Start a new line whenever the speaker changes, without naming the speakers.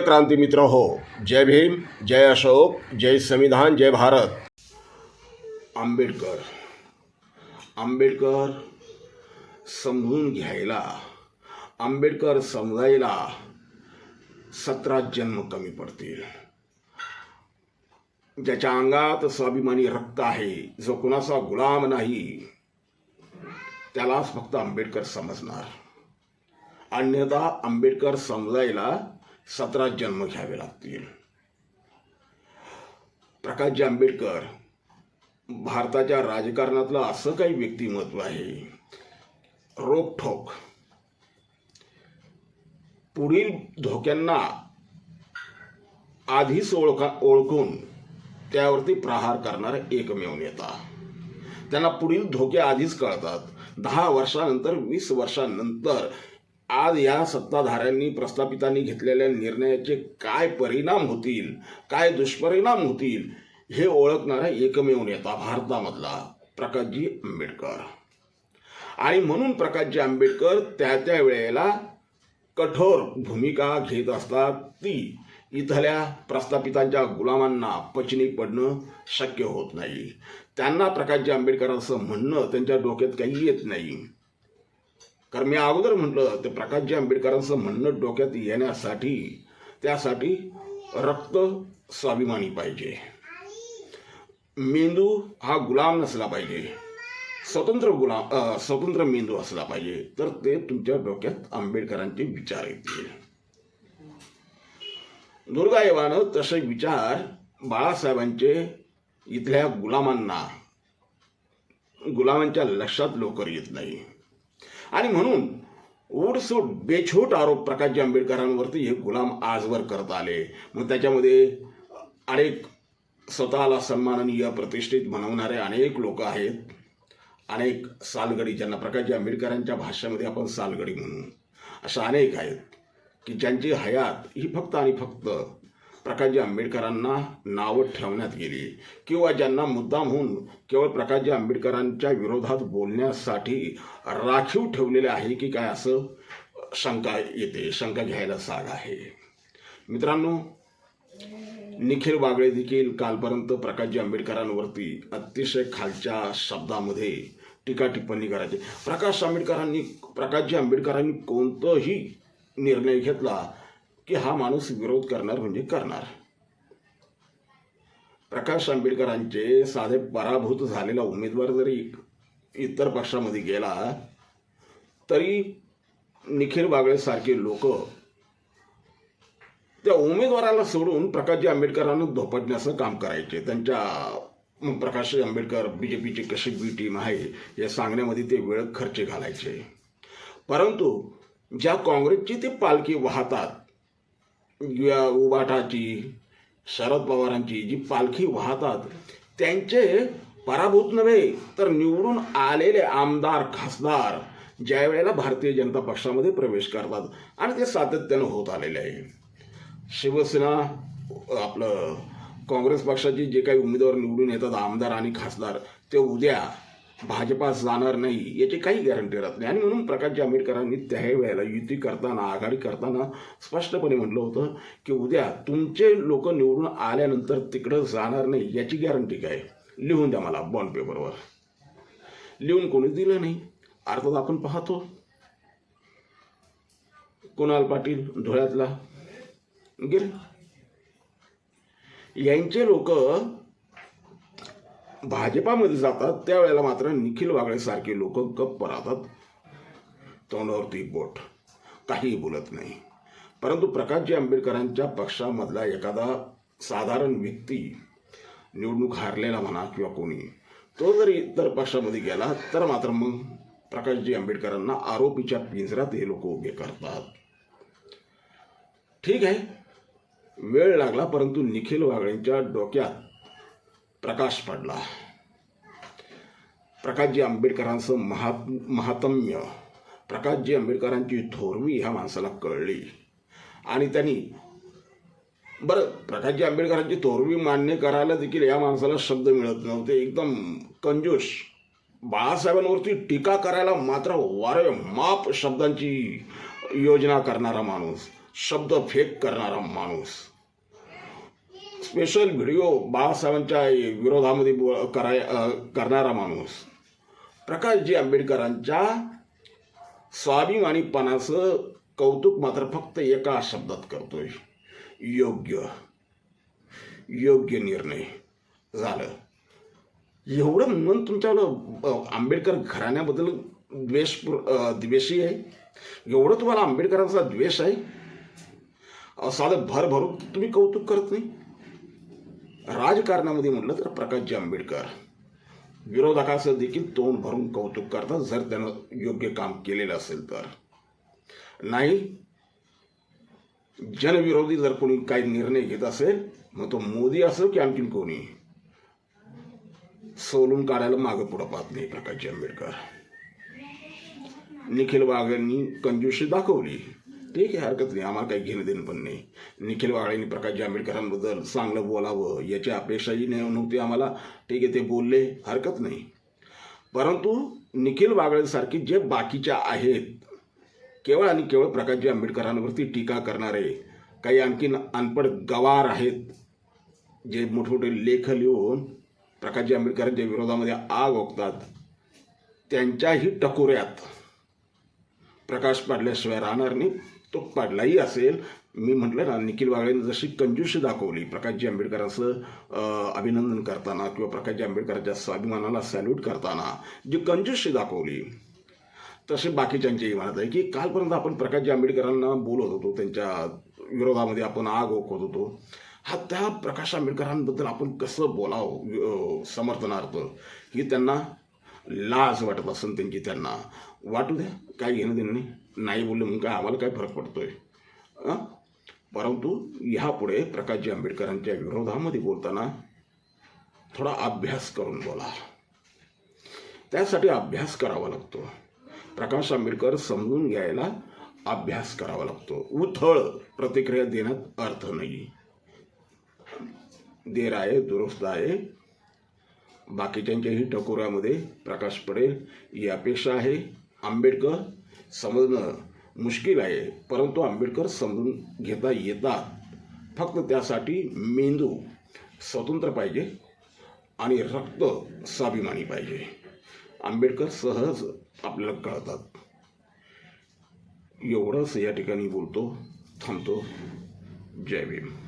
क्रांती मित्र हो, जय भीम, जय अशोक, जय संविधान, जय भारत। आंबेडकर आंबेडकर समजून घ्यायला आंबेडकर समजायला सतरा जन्म कमी पडतील। ज्याच्या अंगात स्वाभिमानी रक्त आहे, जो कुणाचा गुलाम नाही, त्यालाच फक्त आंबेडकर समजणार। अन्यथा आंबेडकर समजायला सतरा जन्म घ्यावे लागतील. प्रकाशजी आंबेडकर भारताच्या राजकारणातलं असं काही व्यक्तिमत्व आहे. रोखोक पुढील धोक्यांना आधीच ओळखा ओळखून त्यावरती प्रहार करणारा एकमेव नेता. त्यांना पुढील धोके आधीच कळतात. दहा वर्षानंतर वीस वर्षानंतर आज या सत्ताधाऱ्यांनी प्रस्थापितांनी घेतलेल्या निर्णयाचे काय परिणाम होतील काय दुष्परिणाम होतील हे ओळखणारा एकमेव नेता भारतामधला प्रकाशजी आंबेडकर. आणि म्हणून प्रकाशजी आंबेडकर त्या त्या वेळेला कठोर भूमिका घेत असतात. ती इथल्या प्रस्थापितांच्या गुलामांना पचनी पडणं शक्य होत नाही. त्यांना प्रकाशजी आंबेडकरांचं म्हणणं त्यांच्या डोक्यात काही येत नाही. कारण मी अगोदर म्हटलं ते प्रकाशजी आंबेडकरांचं म्हणणं डोक्यात येण्यासाठी त्यासाठी रक्त स्वाभिमानी पाहिजे. मेंदू हा गुलाम नसला पाहिजे. स्वतंत्र गुलाम स्वतंत्र मेंदू असला पाहिजे. तर ते तुमच्या डोक्यात आंबेडकरांचे विचार येतील. दुर्गायवानं तसे विचार बाळासाहेबांचे इथल्या गुलामांना गुलामांच्या लक्षात लवकर येत नाही. आणि म्हणून उडसूट बेछूट आरोप प्रकाशजी आंबेडकरांवरती हे गुलाम आजवर करत आले. मग त्याच्यामध्ये अनेक स्वतःला सन्माननीय प्रतिष्ठित बनवणारे अनेक लोक आहेत. अनेक सालगडी ज्यांना प्रकाशजी आंबेडकरांच्या भाषेमध्ये आपण सालगडी म्हणू. अशा अनेक आहेत की ज्यांची हयात ही फक्त आणि फक्त प्रकाशजी आंबेडकरांना नावं ठेवण्यात गेली. किंवा ज्यांना मुद्दाम होऊन केवळ प्रकाशजी आंबेडकरांच्या विरोधात बोलण्यासाठी राखीव ठेवलेले आहे की काय असं शंका येते शंका घ्यायला साग आहे. मित्रांनो निखिल बागळे देखील कालपर्यंत प्रकाशजी आंबेडकरांवरती अतिशय खालच्या शब्दामध्ये टीका टिप्पणी करायची. प्रकाश आंबेडकरांनी प्रकाशजी आंबेडकरांनी कोणताही निर्णय घेतला की हा माणूस विरोध करणार म्हणजे करणार. प्रकाश आंबेडकरांचे साधे पराभूत झालेला उमेदवार जरी इतर पक्षामध्ये गेला तरी निखिल बागळेसारखे लोक त्या उमेदवाराला सोडून प्रकाशजी आंबेडकरांना धोपटण्याचं काम करायचे. त्यांच्या प्रकाश आंबेडकर बी जे पीची कशी बी टीम आहे हे सांगण्यामध्ये ते वेळ खर्च घालायचे. परंतु ज्या काँग्रेसची ते पालखी वाहतात उबाटाची शरद पवारांची जी पालखी वाहतात त्यांचे पराभूत नव्हे तर निवडून आलेले आमदार खासदार ज्या वेळेला भारतीय जनता पक्षामध्ये प्रवेश करतात आणि ते सातत्यानं होत आलेले आहे. शिवसेना आपलं काँग्रेस पक्षाचे जे काही उमेदवार निवडून येतात आमदार आणि खासदार ते उद्या भाजपात जाणार नाही याची काही गॅरंटी राहत नाही. आणि म्हणून प्रकाश आंबेडकरांनी त्या वेळेला युती करताना आघाडी करताना स्पष्टपणे म्हटलं होतं की उद्या तुमचे लोक निवडून आल्यानंतर तिकडं जाणार नाही याची गॅरंटी काय? लिहून द्या मला बॉन्ड पेपरवर लिहून कोणी दिलं नाही. अर्थात आपण पाहतो. कुणाल पाटील धुळ्यातला? गेले. यांचे लोक भाजपामध्ये जातात त्यावेळेला मात्र निखिल वागळेसारखे लोक गप्प राहतात. तोंडावरती बोट. काहीही बोलत नाही. परंतु प्रकाशजी आंबेडकरांच्या पक्षामधला एखादा साधारण व्यक्ती निवडणूक हारलेला म्हणा किंवा कोणी तो जर इतर पक्षामध्ये गेला तर मात्र मग प्रकाशजी आंबेडकरांना आरोपीच्या पिंजरात हे लोक उभे करतात. ठीक आहे. वेळ लागला परंतु निखिल वागळेंच्या डोक्यात प्रकाश पडला। प्रकाशजी आंबेडकरांचं महा महात्म्य प्रकाशजी आंबेडकरांची थोरवी ह्या माणसाला कळली. आणि त्यांनी बरं प्रकाशजी आंबेडकरांची थोरवी मान्य करायला देखील या माणसाला शब्द मिळत नव्हते. एकदम कंजूस. बाळासाहेबांवरती टीका करायला मात्र वारे माप शब्दांची योजना करणारा माणूस शब्द फेक करणारा माणूस. स्पेशल व्हिडिओ बाळासाहेबांच्या विरोधामध्ये बो कराय करणारा माणूस. प्रकाशजी आंबेडकरांच्या स्वाभिमानीपणाचं कौतुक मात्र फक्त एका शब्दात करतोय. योग्य. योग्य निर्णय झालं. एवढं मन तुमच्याकडं आंबेडकर घराण्याबद्दल द्वेष द्वेषी आहे? एवढं तुम्हाला आंबेडकरांचा द्वेष आहे? साधं भरभरून तुम्ही कौतुक करत नाही? राजकारणामध्ये म्हटलं तर प्रकाशजी आंबेडकर. विरोधकाचं देखील तोंड भरून कौतुक करतात जर त्यानं योग्य काम केलेलं असेल तर. नाही जनविरोधी जर कोणी काही निर्णय घेत असेल मग तो मोदी असो की आणखीन कोणी. सोलून काढायला मागं पुढं पाहत नाही प्रकाशजी आंबेडकर. निखिल वाघांनी कंजूशी दाखवली. ठीक आहे हरकत नाही आम्हाला काही घेणं देणं पण नाही. निखिल वाघांनी प्रकाश आंबेडकरांबद्दल चांगलं बोलावं याची अपेक्षाही नाही नव्हती आम्हाला. ठीक आहे ते बोलले हरकत नाही. परंतु निखिल वागळेसारखी जे बाकीच्या आहेत केवळ आणि केवळ प्रकाशजी आंबेडकरांवरती टीका करणारे काही आणखीन अनपड गवार आहेत जे मोठमोठे लेख लिहून प्रकाशजी आंबेडकरांच्या विरोधामध्ये आग ओकतात त्यांच्याही टकोऱ्यात प्रकाश पाडल्याशिवाय राहणार नाही. तो पडलाही असेल. मी म्हटलं ना निखिल वागळेने जशी कंजूशी दाखवली प्रकाशजी आंबेडकरांचं अभिनंदन करताना किंवा प्रकाशजी आंबेडकरांच्या स्वाभिमानाला सॅल्यूट करताना जी कंजूशी दाखवली तसे बाकीच्यांचेही म्हणत आहे की कालपर्यंत आपण प्रकाशजी आंबेडकरांना बोलत होतो त्यांच्या विरोधामध्ये आपण आग ओकत होतो. हा त्या प्रकाश आंबेडकरांबद्दल आपण कसं बोलावं समर्थनार्थ ही त्यांना लाज वाटत असेल त्यांची त्यांना. वाटू द्या काय घेणं देणं नाही. नाही बोलले म्हणून काय आम्हाला काय फरक पडतो आहे परंतु ह्यापुढे प्रकाशजी आंबेडकरांच्या विरोधामध्ये बोलताना थोडा अभ्यास करून बोला. त्यासाठी अभ्यास करावा लागतो. प्रकाश आंबेडकर समजून घ्यायला अभ्यास करावा लागतो. उथळ प्रतिक्रिया देण्यात अर्थ नाही. देर आहे दुरुस्त आहे. बाकीच्यांच्याही टकोऱ्यामध्ये प्रकाश पडेल ही अपेक्षा आहे. आंबेडकर समजणं मुश्किल आहे. परंतु आंबेडकर समजून घेता येतात. फक्त त्यासाठी मेंदू स्वतंत्र पाहिजे आणि रक्त स्वाभिमानी पाहिजे. आंबेडकर सहज आपल्याला कळतात. एवढंच या ठिकाणी बोलतो. थांबतो. जय भीम.